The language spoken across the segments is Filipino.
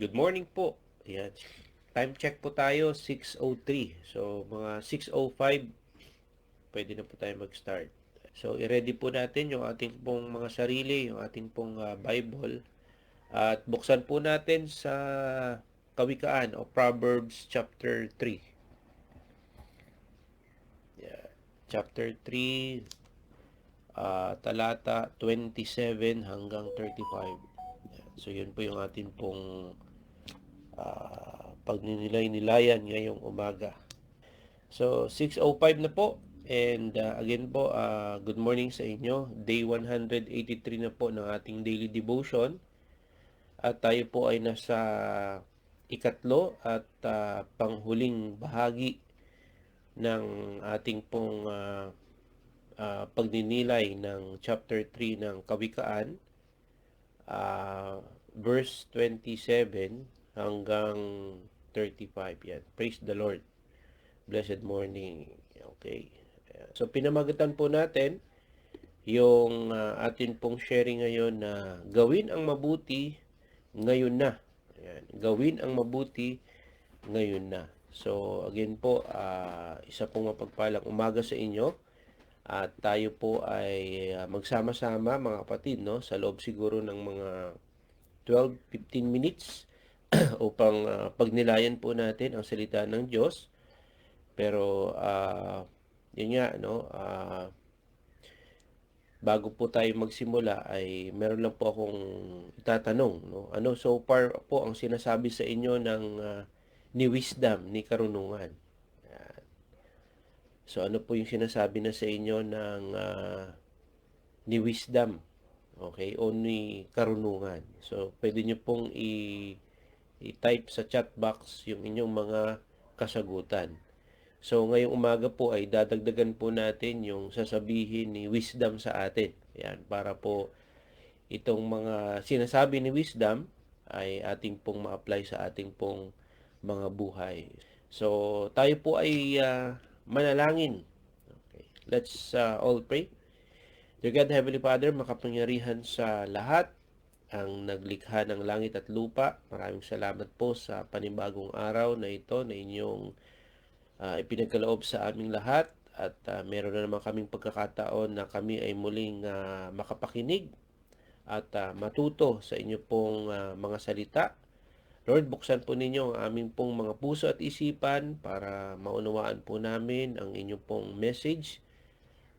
Good morning po. Ayan. Time check po tayo, 6.03. So, mga 6.05, pwede na po tayo mag-start. So, i-ready po natin yung ating pong mga sarili, yung ating pong ah, Bible. At buksan po natin sa Kawikaan o Proverbs chapter 3. Yeah. Chapter 3, ah, talata 27 hanggang 35. Yan. So, yun po yung ating pong ah, pagninilay-nilayan ngayong umaga. So, 6.05 na po. And ah, again po, ah, good morning sa inyo. Day 183 na po ng ating daily devotion. At tayo po ay nasa ikatlo at ah, panghuling bahagi ng ating pong ah, ah, pagninilay ng chapter 3 ng Kawikaan. Ah, verse 27 hanggang 35 yan. Praise the Lord. Blessed morning. Okay. So pinamagatan po natin yung ah, atin pong sharing ngayon na gawin ang mabuti ngayon na. Ayan. Gawin ang mabuti ngayon na. So again po, ah, isa pong mapagpalang umaga sa inyo. At tayo po ay ah, magsama-sama mga kapatid no sa loob siguro ng mga 12-15 minutes upang ah, pagnilayan po natin ang salita ng Diyos. Pero ah, yun nga no, ah, bago po tayo magsimula ay meron lang po akong itatanong no. Ano so far po ang sinasabi sa inyo ng ah, ni wisdom, ni karunungan? So ano po yung sinasabi na sa inyo ng ah, ni wisdom? Okay, o ni karunungan. So pwede nyo pong i- i-type sa chat box yung inyong mga kasagutan. So ngayong umaga po ay dadagdagan po natin yung sasabihin ni wisdom sa atin. Yan, para po itong mga sinasabi ni wisdom ay ating pong ma-apply sa ating pong mga buhay. So tayo po ay ah, manalangin. Okay. Let's ah, all pray. Dear God, Heavenly Father, makapangyarihan sa lahat, ang naglikha ng langit at lupa. Maraming salamat po sa panibagong araw na ito na inyong ah, ipinagkaloob sa aming lahat at ah, meron na naman kaming pagkakataon na kami ay muling ah, makapakinig at ah, matuto sa inyo pong ah, mga salita. Lord, buksan po ninyo ang aming pong mga puso at isipan para maunawaan po namin ang inyong pong message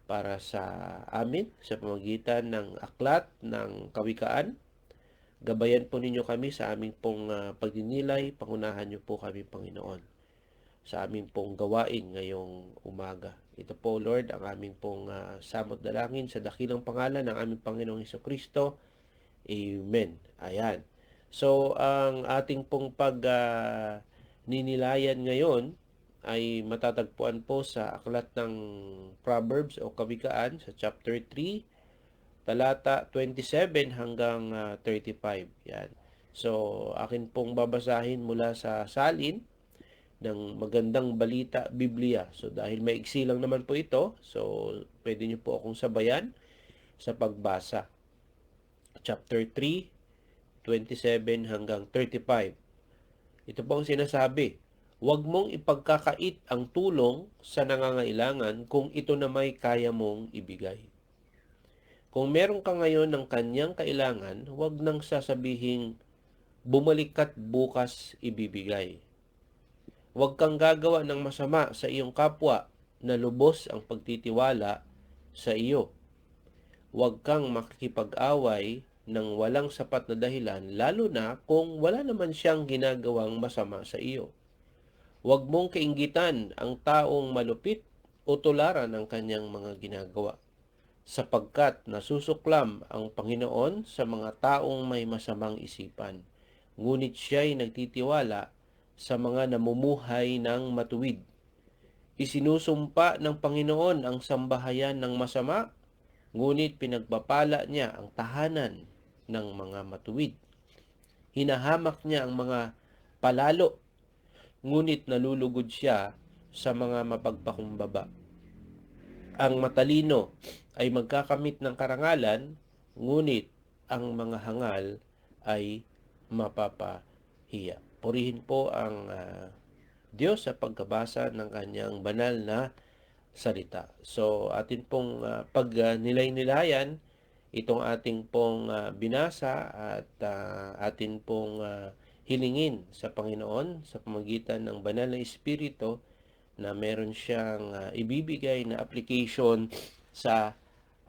para sa amin sa pamagitan ng aklat ng kawikaan. Gabayan po ninyo kami sa aming pong ah, pagdinilay. Pangunahan niyo po kami, Panginoon, sa aming pong gawain ngayong umaga. Ito po, Lord, ang aming pong ah, samot dalangin sa dakilang pangalan ng aming Panginoong Heso Kristo. Amen. Ayan. So, ang ating pong pag ninilayan ngayon ay matatagpuan po sa aklat ng Proverbs o Kawikaan sa chapter 3, talata 27 hanggang ah, 35. Yan. So, akin pong babasahin mula sa salin ng magandang balita Biblia. So, dahil maiksi lang naman po ito, so pwede niyo po akong sabayan sa pagbasa. Chapter 3, 27 hanggang 35. Ito po ang sinasabi, Huwag mong ipagkakait ang tulong sa nangangailangan kung ito na may kaya mong ibigay. Kung meron ka ngayon ng kanyang kailangan, huwag nang sasabihing bumalik ka't bukas ibibigay. Huwag kang gagawa ng masama sa iyong kapwa na lubos ang pagtitiwala sa iyo. Huwag kang makikipag-away ng walang sapat na dahilan, lalo na kung wala naman siyang ginagawang masama sa iyo. Huwag mong kainggitan ang taong malupit o tularan ang kanyang mga ginagawa, sapagkat nasusuklam ang Panginoon sa mga taong may masamang isipan. Ngunit siya'y nagtitiwala sa mga namumuhay ng matuwid. Isinusumpa ng Panginoon ang sambahayan ng masama, ngunit pinagpapala niya ang tahanan ng mga matuwid. Hinahamak niya ang mga palalo ngunit nalulugod siya sa mga mapagpakumbaba. Ang matalino ay magkakamit ng karangalan, ngunit ang mga hangal ay hiya. Purihin po ang uh, Diyos sa pagkabasa ng kanyang banal na salita. So atin pong uh, pag uh, nilay-nilayan itong ating pong uh, binasa at uh, atin pong uh, hilingin sa Panginoon sa pamagitan ng banal na espiritu na meron siyang uh, ibibigay na application sa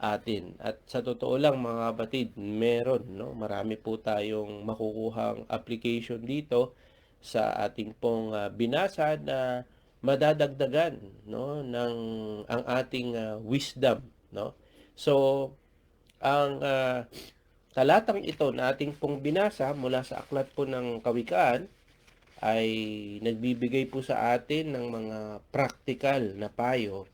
atin. At sa totoo lang mga kapatid, meron, no? Marami po tayong makukuhang application dito sa ating pong uh, binasa na madadagdagan, no, ng ang ating uh, wisdom, no? So, ang uh, talatang ito na ating pong binasa mula sa aklat po ng Kawikaan ay nagbibigay po sa atin ng mga practical na payo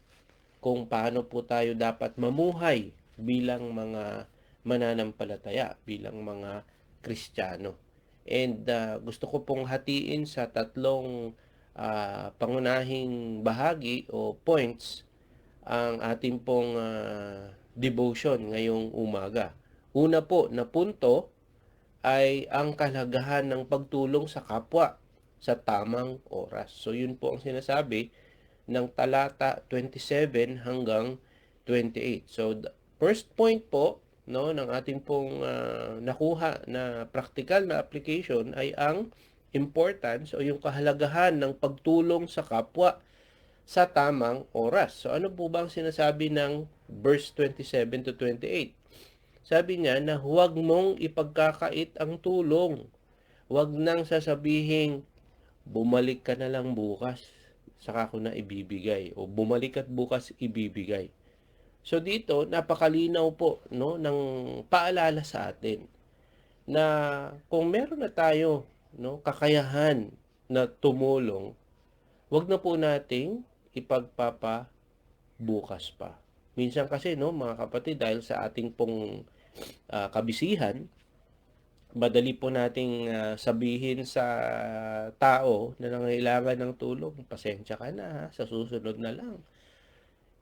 kung paano po tayo dapat mamuhay bilang mga mananampalataya, bilang mga Kristiyano. And uh, gusto ko pong hatiin sa tatlong uh, pangunahing bahagi o points ang ating pong uh, devotion ngayong umaga. Una po na punto ay ang kalagahan ng pagtulong sa kapwa sa tamang oras. So yun po ang sinasabi ng talata 27 hanggang 28. So the first point po no ng ating pong uh, nakuha na practical na application ay ang importance o yung kahalagahan ng pagtulong sa kapwa sa tamang oras. So ano po bang sinasabi ng verse 27 to 28? Sabi niya na huwag mong ipagkakait ang tulong. Huwag nang sasabihin, bumalik ka na lang bukas saka ko na ibibigay o bumalik at bukas ibibigay. So dito napakalinaw po no ng paalala sa atin na kung meron na tayo no kakayahan na tumulong, wag na po nating ipagpapa bukas pa. Minsan kasi no mga kapatid dahil sa ating pong uh, kabisihan, madali po nating uh, sabihin sa tao na nangailangan ng tulong, pasensya ka na ha, sa susunod na lang.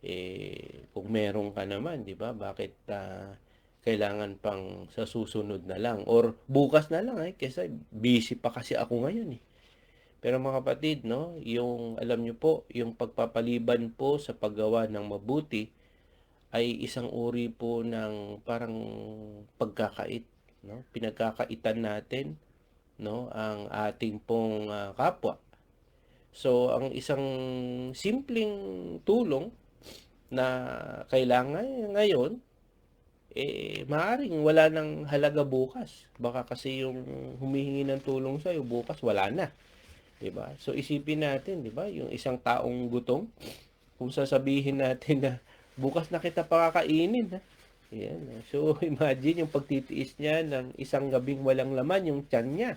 Eh, kung meron ka naman, di ba? Bakit uh, kailangan pang sa susunod na lang? Or bukas na lang, eh, kasi busy pa kasi ako ngayon eh. Pero mga kapatid, no, yung alam nyo po, yung pagpapaliban po sa paggawa ng mabuti ay isang uri po ng parang pagkakait no? Pinagkakaitan natin no? Ang ating pong uh, kapwa. So ang isang simpleng tulong na kailangan ngayon eh maaring wala nang halaga bukas. Baka kasi yung humihingi ng tulong sa iyo bukas wala na. 'di ba? So isipin natin 'di ba? Yung isang taong gutom kung sasabihin natin na bukas na kita pakakainin ha yan. So, imagine yung pagtitiis niya ng isang gabing walang laman, yung tiyan niya.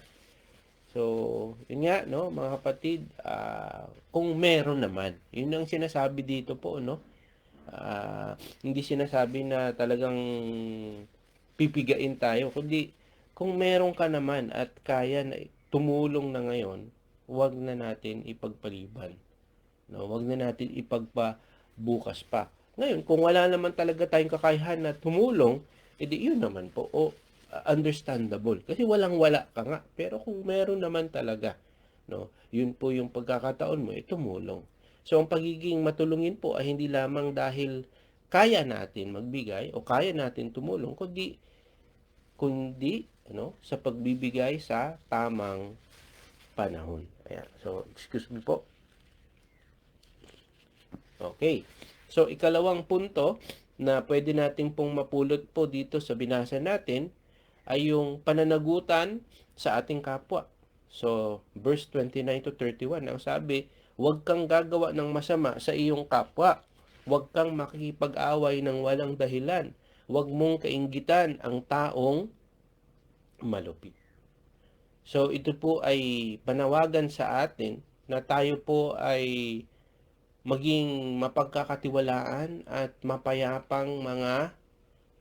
So, yun nga, no, mga kapatid, uh, kung meron naman, yun ang sinasabi dito po, no? Uh, hindi sinasabi na talagang pipigain tayo, kundi kung meron ka naman at kaya na tumulong na ngayon, huwag na natin ipagpaliban. No, huwag na natin ipagpabukas pa. Ngayon, kung wala naman talaga tayong kakayahan na tumulong, edi yun naman po, o understandable. Kasi walang-wala ka nga. Pero kung meron naman talaga, no, yun po yung pagkakataon mo, eh, tumulong. So, ang pagiging matulungin po ay hindi lamang dahil kaya natin magbigay o kaya natin tumulong, kundi, kundi ano, sa pagbibigay sa tamang panahon. Ayan. So, excuse me po. Okay. So, ikalawang punto na pwede nating pong mapulot po dito sa binasa natin ay yung pananagutan sa ating kapwa. So, verse 29 to 31, ang sabi, huwag kang gagawa ng masama sa iyong kapwa. Huwag kang makikipag-away ng walang dahilan. Huwag mong kainggitan ang taong malupit. So, ito po ay panawagan sa atin na tayo po ay maging mapagkakatiwalaan at mapayapang mga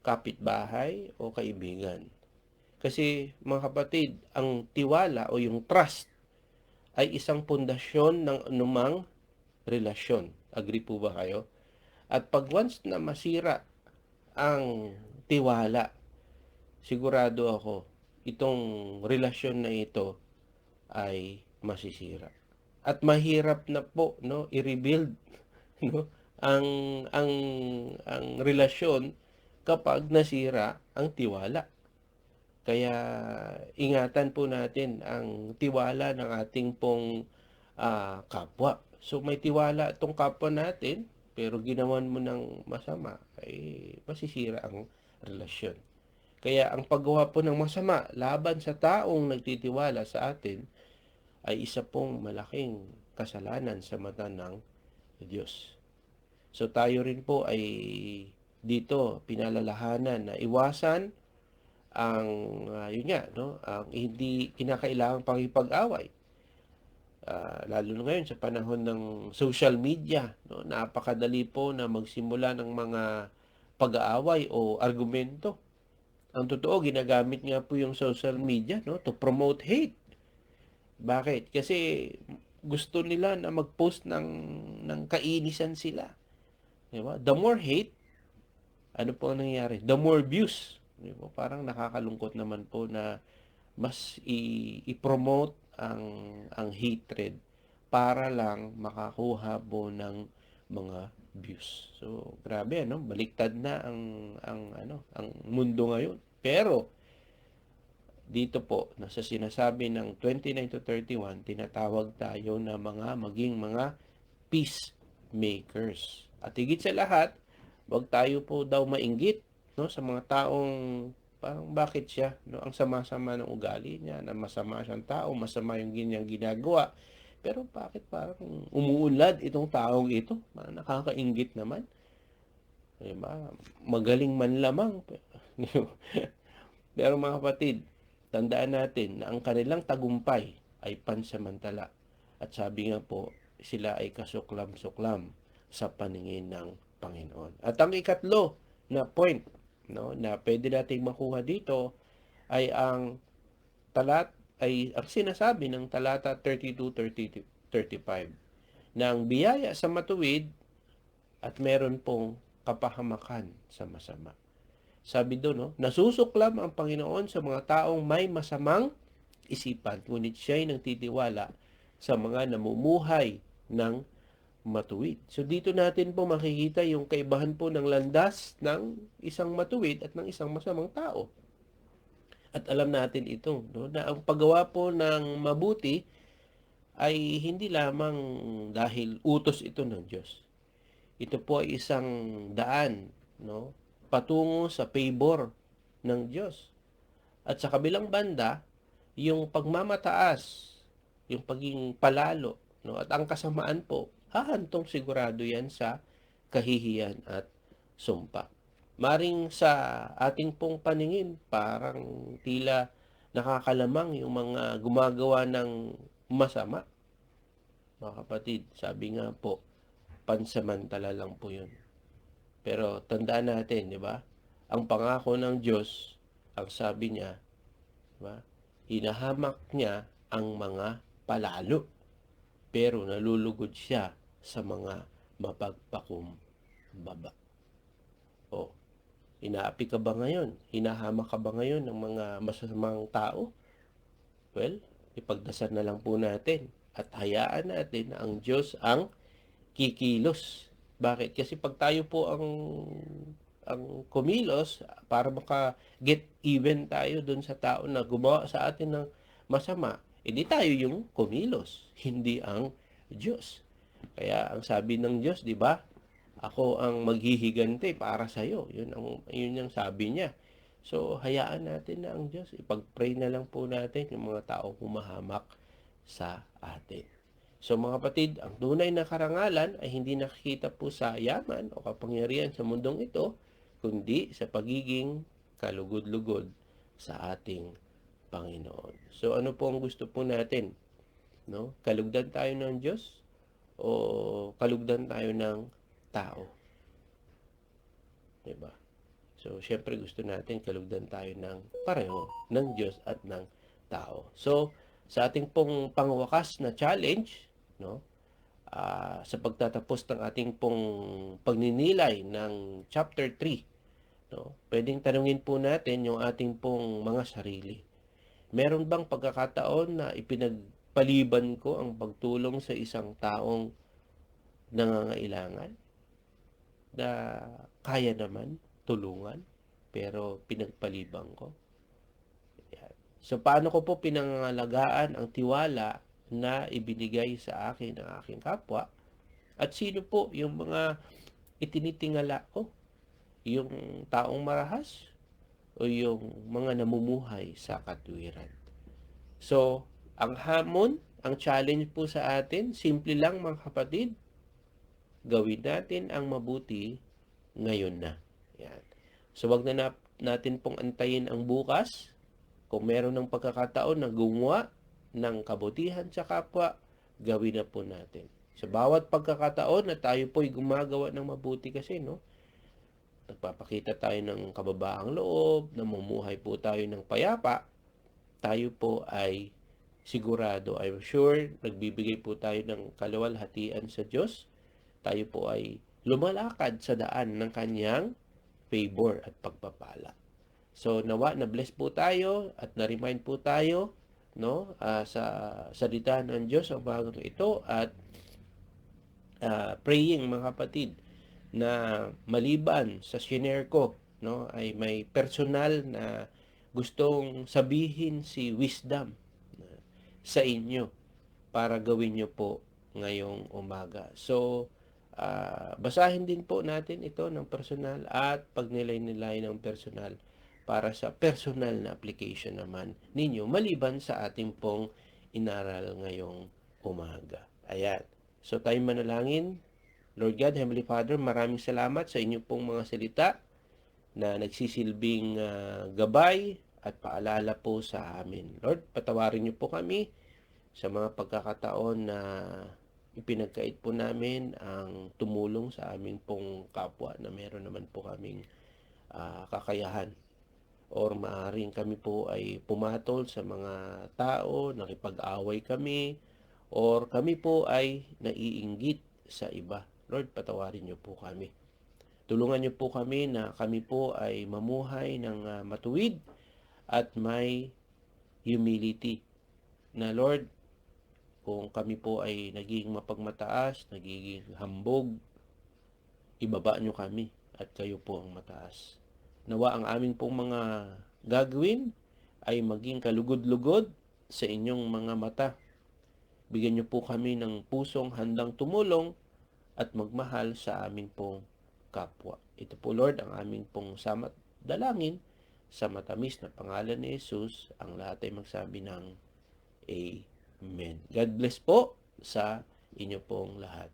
kapitbahay o kaibigan. Kasi mga kapatid, ang tiwala o yung trust ay isang pundasyon ng anumang relasyon. Agree po ba kayo? At pag once na masira ang tiwala, sigurado ako, itong relasyon na ito ay masisira. At mahirap na po no i-rebuild no ang ang ang relasyon kapag nasira ang tiwala. Kaya ingatan po natin ang tiwala ng ating pong uh, kapwa. So may tiwala itong kapwa natin, pero ginawan mo ng masama, ay masisira ang relasyon. Kaya ang paggawa po ng masama laban sa taong nagtitiwala sa atin ay isa pong malaking kasalanan sa mata ng Diyos. So tayo rin po ay dito pinalalahanan na iwasan ang uh, yun nga no ang hindi kinakailangang pangipag-away uh, lalo na ngayon sa panahon ng social media no napakadali po na magsimula ng mga pag-aaway o argumento. Ang totoo ginagamit nga po yung social media no to promote hate bakit? Kasi gusto nila na mag-post ng ng kainisan sila. Di ba? The more hate ano po ang nangyayari the more views. Di ba? Parang nakakalungkot naman po na mas i- i-promote ang ang hatred para lang makakuha po ng mga views. So, grabe ano, baliktad na ang ang ano, ang mundo ngayon. Pero dito po, nasa sinasabi ng 29 to 31, tinatawag tayo na mga maging mga peacemakers. At higit sa lahat, wag tayo po daw mainggit no sa mga taong parang bakit siya no ang sama-sama ng ugali niya na masama siyang tao masama yung ganyang ginagawa pero bakit parang umuunlad itong taong ito nakakaingit naman diba? magaling man lamang pero mga kapatid tandaan natin na ang kanilang tagumpay ay pansamantala at sabi nga po sila ay kasuklam-suklam sa paningin ng Panginoon at ang ikatlo na point no na pwede nating makuha dito ay ang talat ay ang sinasabi ng talata 32 30 35 na ang biyaya sa matuwid at meron pong kapahamakan sa masama. Sabi doon, no, nasusuklam ang Panginoon sa mga taong may masamang isipan, ngunit siya'y nagtitiwala sa mga namumuhay ng matuwid. So dito natin po makikita yung kaibahan po ng landas ng isang matuwid at ng isang masamang tao. At alam natin ito, no, na ang paggawa po ng mabuti ay hindi lamang dahil utos ito ng Diyos. Ito po ay isang daan no, patungo sa favor ng Diyos. At sa kabilang banda, yung pagmamataas, yung paging palalo, no, at ang kasamaan po hahantong sigurado yan sa kahihiyan at sumpa. Maring sa ating pong paningin, parang tila nakakalamang yung mga gumagawa ng masama. Mga kapatid, sabi nga po, pansamantala lang po yun. Pero tandaan natin, di ba? Ang pangako ng Diyos, ang sabi niya, di ba? Hinahamak niya ang mga palalo pero nalulugod siya sa mga mapagpakumbaba. O, inaapi ka ba ngayon? Hinahama ka ba ngayon ng mga masamang tao? Well, ipagdasal na lang po natin at hayaan natin na ang Diyos ang kikilos. Bakit? Kasi pag tayo po ang ang kumilos para maka get even tayo dun sa tao na gumawa sa atin ng masama, hindi tayo yung kumilos, hindi ang Diyos. Kaya ang sabi ng Diyos, 'di ba? Ako ang maghihigante para sa iyo. 'Yun ang 'yun ang sabi niya. So, hayaan natin na ang Diyos. Ipag-pray na lang po natin yung mga tao humahamak sa atin. So mga kapatid, ang tunay na karangalan ay hindi nakikita po sa yaman o kapangyarihan sa mundong ito, kundi sa pagiging kalugod-lugod sa ating Panginoon. So ano po ang gusto po natin? No? Kalugdan tayo ng Diyos o kalugdan tayo ng tao? 'Di ba? So, syempre gusto natin kalugdan tayo ng pareho ng Diyos at ng tao. So, sa ating pong pangwakas na challenge, no? Uh, sa pagtatapos ng ating pong pagninilay ng chapter 3, no? Pwedeng tanungin po natin yung ating pong mga sarili meron bang pagkakataon na ipinag pinagpaliban ko ang pagtulong sa isang taong nangangailangan na kaya naman tulungan pero pinagpaliban ko. So paano ko po pinangangalagaan ang tiwala na ibinigay sa akin ng aking kapwa at sino po yung mga itinitingala ko? Yung taong marahas o yung mga namumuhay sa katwiran? So, ang hamon, ang challenge po sa atin, simple lang mga kapatid, gawin natin ang mabuti ngayon na. Yan. So, wag na, na natin pong antayin ang bukas. Kung meron ng pagkakataon na gumawa ng kabutihan sa kapwa, gawin na po natin. Sa bawat pagkakataon na tayo po'y gumagawa ng mabuti kasi, no? Nagpapakita tayo ng kababaang loob, namumuhay po tayo ng payapa, tayo po ay sigurado, I'm sure, nagbibigay po tayo ng kaluwalhatian sa Diyos. Tayo po ay lumalakad sa daan ng kanyang favor at pagpapala. So nawa na bless po tayo at na-remind po tayo no? Ah, sa salita ng Diyos ang bagong ito at ah, praying mga kapatid na maliban sa shinare no? Ay may personal na gustong sabihin si wisdom sa inyo para gawin nyo po ngayong umaga. So, ah, basahin din po natin ito ng personal at pagnilay-nilay ng personal para sa personal na application naman ninyo maliban sa ating pong inaral ngayong umaga. Ayan. So tayo manalangin. Lord God, Heavenly Father, maraming salamat sa inyo pong mga salita na nagsisilbing ah, gabay at paalala po sa amin. Lord, patawarin niyo po kami sa mga pagkakataon na ipinagkait po namin ang tumulong sa amin pong kapwa na meron naman po kaming ah, kakayahan or maaaring kami po ay pumatol sa mga tao, nakipag-away kami, or kami po ay naiinggit sa iba. Lord, patawarin niyo po kami. Tulungan niyo po kami na kami po ay mamuhay ng ah, matuwid at may humility. Na Lord, kung kami po ay naging mapagmataas, nagiging hambog, ibaba niyo kami at kayo po ang mataas. Nawa ang aming pong mga gagawin ay maging kalugod-lugod sa inyong mga mata. Bigyan niyo po kami ng pusong handang tumulong at magmahal sa amin pong kapwa. Ito po Lord ang aming pong samat dalangin sa matamis na pangalan ni Jesus. Ang lahat ay magsabi ng Amen. God bless po sa inyo pong lahat.